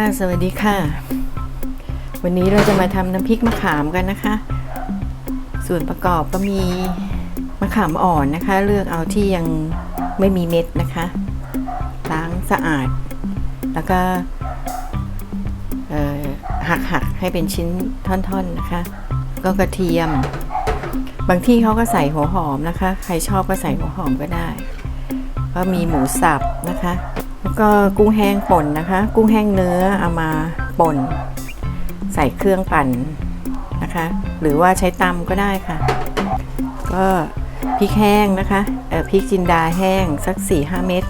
ค่ะ สวัสดีค่ะ วันนี้เราจะมาทำน้ำพริกมะขามกันนะคะ ส่วนประกอบก็มีมะขามอ่อนนะคะ เลือกเอาที่ยังไม่มีเม็ดนะคะล้างสะอาด แล้วก็หักหักให้เป็นชิ้นท่อนๆนะคะ ก็กระเทียม บางที่เขาก็ใส่หัวหอมนะคะ ใครชอบก็ใส่หัวหอมก็ได้ ก็มีหมูสับนะคะ แล้วก็กุ้งแห้งป่นนะคะ กุ้งแห้งเนื้อเอามาป่น ใส่เครื่องปั่นนะคะ หรือว่าใช้ตำก็ได้ค่ะ ก็พริกแห้งนะคะเอ่อพริกจินดาแห้งสัก 4-5 เม็ด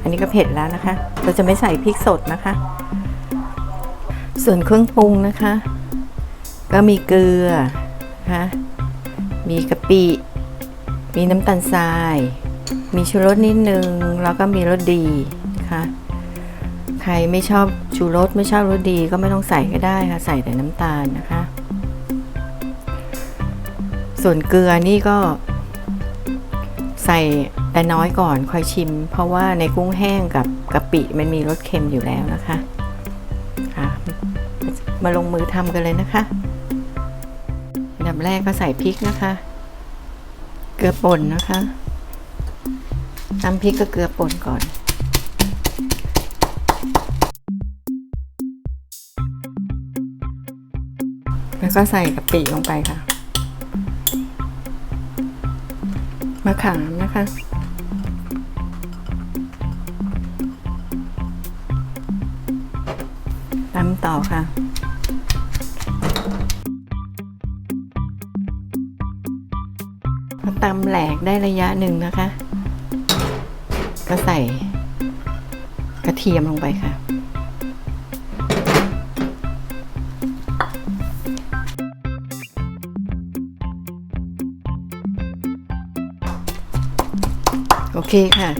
อันนี้ก็เผ็ดแล้วนะคะ เราจะไม่ใส่พริกสดนะคะ ส่วนเครื่องปรุงนะคะ ก็มีเกลือนะคะมีกะปิ มีน้ำตาลทราย มีชูรสนิดนึง แล้วก็มีรสดี ใครไม่ชอบชูรสไม่ชอบรสดีก็ไม่ต้องใส่ก็ได้ค่ะ ใส่แต่น้ำตาลนะคะ ส่วนเกลือนี่ก็ ใส่แต่น้อยก่อนค่อยชิม เพราะว่าในกุ้งแห้งกับกะปิมันมีรสเค็มอยู่แล้วนะคะค่ะมาลงมือทำกันเลยนะคะอันดับแรกก็ใส่พริกนะคะ เกลือป่นนะคะตำพริกกับเกลือป่นก่อน แล้วก็ใส่กะปิลงไปค่ะ มะขามนะคะ ตำต่อค่ะพอตำแหลกได้ระยะหนึ่งนะคะ ก็ใส่กระเทียมลงไปค่ะ โอเคค่ะ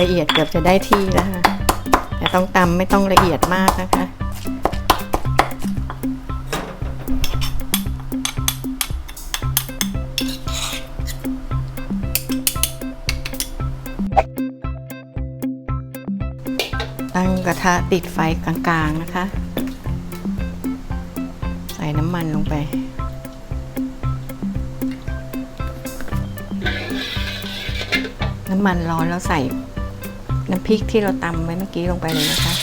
ละเอียดเกือบจะได้ที่แล้วค่ะแต่ต้องตำไม่ต้องละเอียดมากนะคะตั้งกระทะติดไฟกลางๆนะคะ ใส่น้ำมันลงไป น้ำมันร้อนแล้วใส่น้ำพริกที่เราตำไว้เมื่อกี้ลงไปเลยนะคะ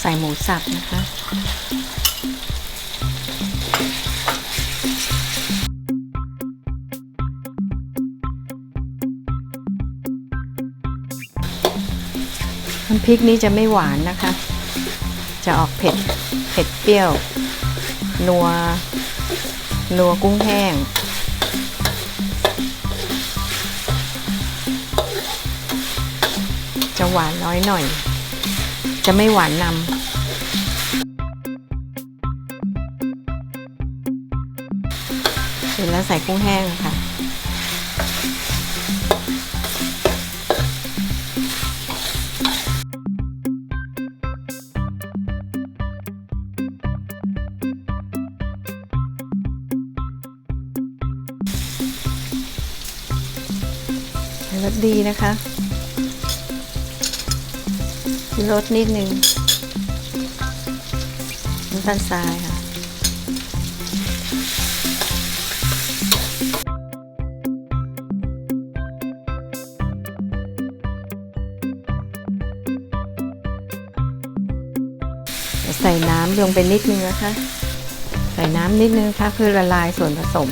ใส่หมูสับนะคะำพริกนี้จะไม่หวานนะคะ จะออกเผ็ด เผ็ดเปรี้ยว นัว นัวกุ้งแห้ง จะหวานน้อยหน่อย จะไม่หวานนำเสร็จแล้วใส่กุ้งแห้งค่ะ สดีนะคะรสนิดนึงน้ำตาลทรายค่ะใส่น้ำลงไปนิดนึงนะคะ ใส่น้ำนิดนึงค่ะเพื่อละลายส่วนผสม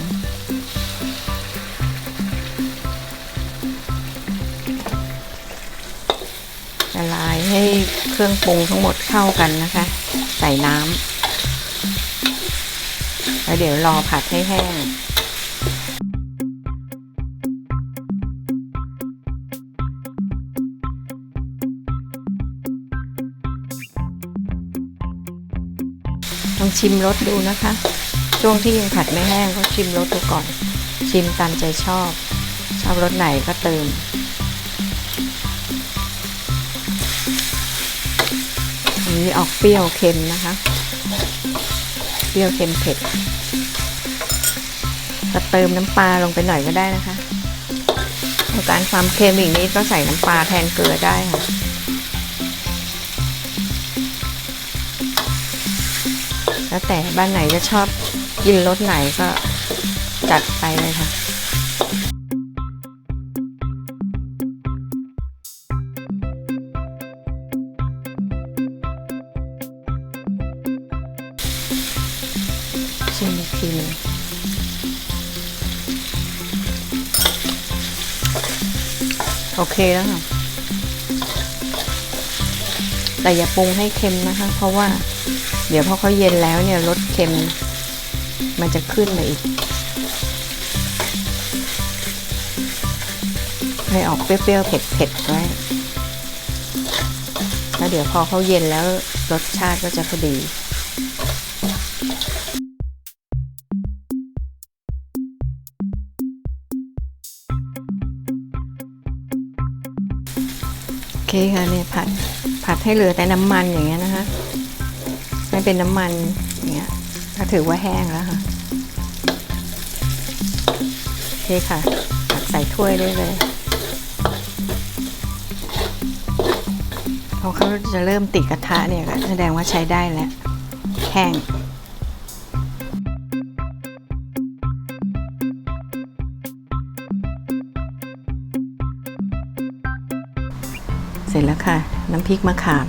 ละลายให้เครื่องปรุงทั้งหมดเข้ากันนะคะ ใส่น้ำแล้วเดี๋ยวรอผัดให้แห้งลองชิมรสดูนะคะ ช่วงที่ยังผัดไม่แห้งก็ชิมรสดูก่อน ชิมตามใจชอบ ชอบรสไหนก็เติม มนี้ออกเปรี้ยวเค็มนะคะ เปรี้ยวเค็มเผ็ดจะเติมน้ำปลาลงไปหน่อยก็ได้นะคะต้องการความเค็มอีกนิดก็ใส่น้ำปลาแทนเกลือได้ค่ะแล้วแต่บ้านไหนจะชอบกินรสไหนก็จัดไปเลยค่ะ โอเคแล้วค่ะ แต่อย่าปรุงให้เค็มนะคะ เพราะว่า เดี๋ยวพอเขาเย็นแล้วเนี่ยรสเค็ม มันจะขึ้นมาอีก ให้ออกเปรี้ยวๆ เผ็ดๆ ไว้ แล้วเดี๋ยวพอเขาเย็นแล้วรสชาติก็จะพอดี คค่ะเนี่ยผัดผัดให้เหลือแต่น้ำมันอย่างเงี้ยนะคะไม่เป็นน้ำมันอย่างเงี้ยก็ถือว่าแห้งแล้วค่ะโอเคค่ะตักใส่ถ้วยได้เลยพอเขาจะเริ่มติดกระทะเนี่ยก็แสดงว่าใช้ได้แล้วแห้ง เสร็จแล้วค่ะ น้ำพริกมะขาม